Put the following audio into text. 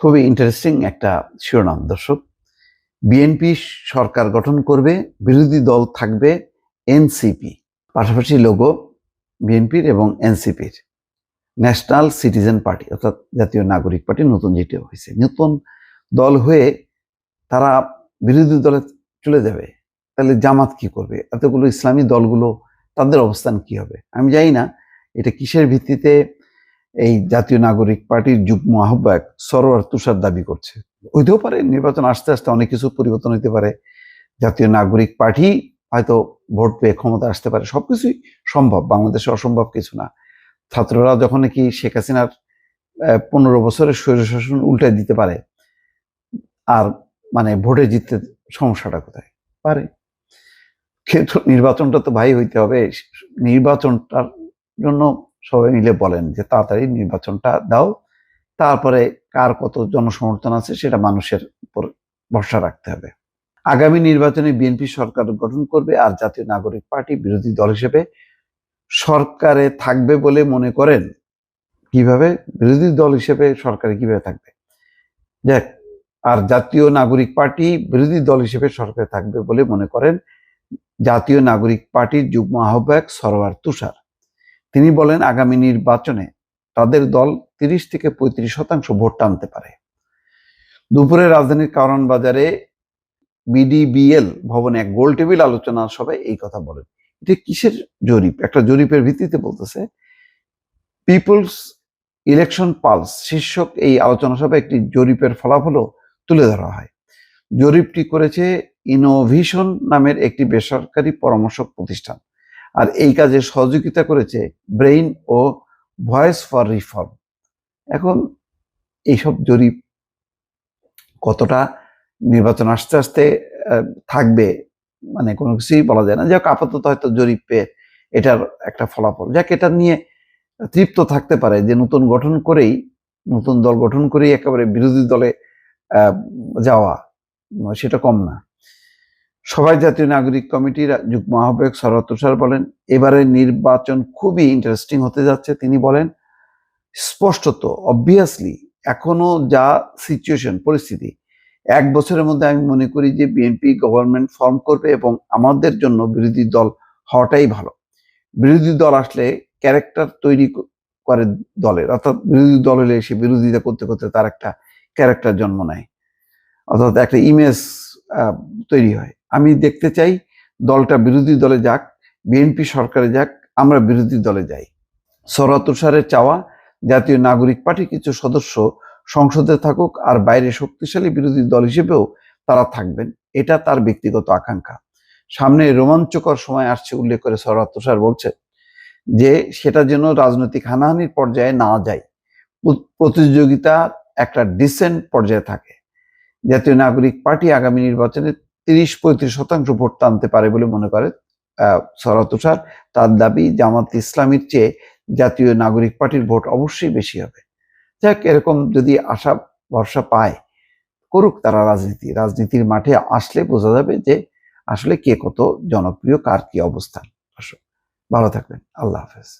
খুবই ইন্টারেস্টিং একটা শিরোনাম। দর্শক বিএনপি সরকার গঠন করবে, বিরোধী দল থাকবে এনসিপি পাশাপাশি লোগো বিএনপির এবং এনসিপির ন্যাশনাল সিটিজেন পার্টি অর্থাৎ জাতীয় নাগরিক পার্টি, নতুন যেটি হয়েছে। নতুন দল হয়ে তারা বিরোধী দলে চলে যাবে। তাহলে জামাত কি করবে? এতগুলো ইসলামী দলগুলো তাদের অবস্থান কি হবে? আমি জানি না, এটা কিসের ভিত্তিতে এই জাতীয় নাগরিক পার্টির যুগ্ম আহ্বায়ক সরোয়ার তুষার দাবি করছে। হইতেও পারে, নির্বাচন আসতে আসতে অনেক কিছু পরিবর্তন হইতে পারে। জাতীয় নাগরিক পার্টি হয়তো ভোট পেয়ে ক্ষমতা আসতে পারে, সবকিছুই সম্ভব, বাংলাদেশে অসম্ভব কিছু না। ছাত্ররা যখন নাকি শেখ হাসিনার পনেরো বছরের স্বৈরশাসন উল্টে দিতে পারে, আর মানে ভোটে জিততে সমস্যাটা কোথায়? পারে। কিন্তু নির্বাচনটা তো ভাই হইতে হবে, নির্বাচনটার জন্য সবাই মিলে বলেন যে তাড়াতাড়ি নির্বাচনটা দাও। তারপরে কার কত জনসমর্থন আছে সেটা মানুষের উপর ভরসা রাখতে হবে। আগামী নির্বাচনে বিএনপি সরকার গঠন করবে আর জাতীয় নাগরিক পার্টি বিরোধী দল হিসেবে সরকারে থাকবে বলে মনে করেন, কীভাবে? বিরোধী দল হিসেবে সরকারে কীভাবে থাকবে? যাক আর জাতীয় নাগরিক পার্টি বিরোধী দল হিসেবে সরকারে থাকবে বলে মনে করেন জাতীয় নাগরিক পার্টির যুগ্ম আহ্বায়ক সরোয়ার তুষার। তিনি বলেন, আগামী নির্বাচনে তাদের দল তিরিশ থেকে পঁয়ত্রিশ শতাংশ ভোট টানতে পারে। দুপুরে রাজধানীর কারণ বাজারে বিডিবিএল ভবনে এক গোল টেবিল আলোচনা সভায় এই কথা বলেন। এটা কিসের জরিপ? একটা জরিপের ভিত্তিতে বলতেছে, পিপলস ইলেকশন পালস শীর্ষক এই আলোচনা সভায় একটি জরিপের ফলাফলও তুলে ধরা হয়। জরিপটি করেছে ইনোভিশন নামের একটি বেসরকারি পরামর্শক প্রতিষ্ঠান। আর এই কাজে সহযোগিতা করেছে ব্রেইন ও ভয়েস ফর রিফর্ম। এখন এইসব জরিপ কতটা নির্বাচন আস্তে আস্তে থাকবে মানে কোনো কিছুই বলা যায় না। যাক আপাতত হয়তো জরিপ পেয়ে এটার একটা ফলাফল। যাক, এটা নিয়ে তৃপ্ত থাকতে পারে যে নতুন গঠন করেই, নতুন দল গঠন করেই একেবারে বিরোধী দলে যাওয়া, সেটা কম না। সবাই জাতীয় নাগরিক কমিটির যুগ্ম আহ্বায়ক শরৎ তুষার বলেন এবারে নির্বাচন খুবই ইন্টারেস্টিং হতে যাচ্ছে। তিনি বলেন, স্পষ্টত অবভিয়াসলি এখনও যা সিচুয়েশন পরিস্থিতি, এক বছরের মধ্যে আমি মনে করি যে বিএনপি গভর্নমেন্ট ফর্ম করবে এবং আমাদের জন্য বিরোধী দল হওয়াটাই ভালো। বিরোধী দল আসলে ক্যারেক্টার তৈরি করে দলের, অর্থাৎ বিরোধী দল হলে সে বিরোধিতা করতে করতে তার একটা ক্যারেক্টার জন্ম নেয়। অর্থাৎ একটা ইমেজ তৈরি হয়। আমি দেখতে চাই দলটা বিরোধী দলে যাক বিএনপি সরকারে যাক, আমরা বিরোধী দলে যাই। সরত তুষারের চাওয়া, জাতীয় নাগরিক পার্টি কিছু সদস্য সংসদে থাকুক আর বাইরে শক্তিশালী বিরোধী দল হিসেবেও তারা থাকবেন, এটা তার ব্যক্তিগত আকাঙ্ক্ষা। সামনে রোমাঞ্চকর সময় আসছে উল্লেখ করে সরত তুষার বলছে যে, সেটা যেন রাজনৈতিক হানাহানির পর্যায়ে না যায়। প্রতিযোগিতা একটা ডিসেন্ট পর্যায়ে থাকে। জাতীয় নাগরিক পার্টি আগামী নির্বাচনে তিরিশ পঁয়ত্রিশ শতাংশ ভোট টানতে পারে বলে মনে করে সরত তুষার। তার দাবি, জামাত ইসলামীর চেয়ে জাতীয় নাগরিক পার্টির ভোট অবশ্যই বেশি হবে। যাক, এরকম যদি আশা, ভরসা পায়, করুক তারা রাজনীতি। রাজনীতির মাঠে আসলে বোঝা যাবে যে আসলে কে কত জনপ্রিয়, কার কি অবস্থান। ভালো থাকবেন। আল্লাহ হাফেজ।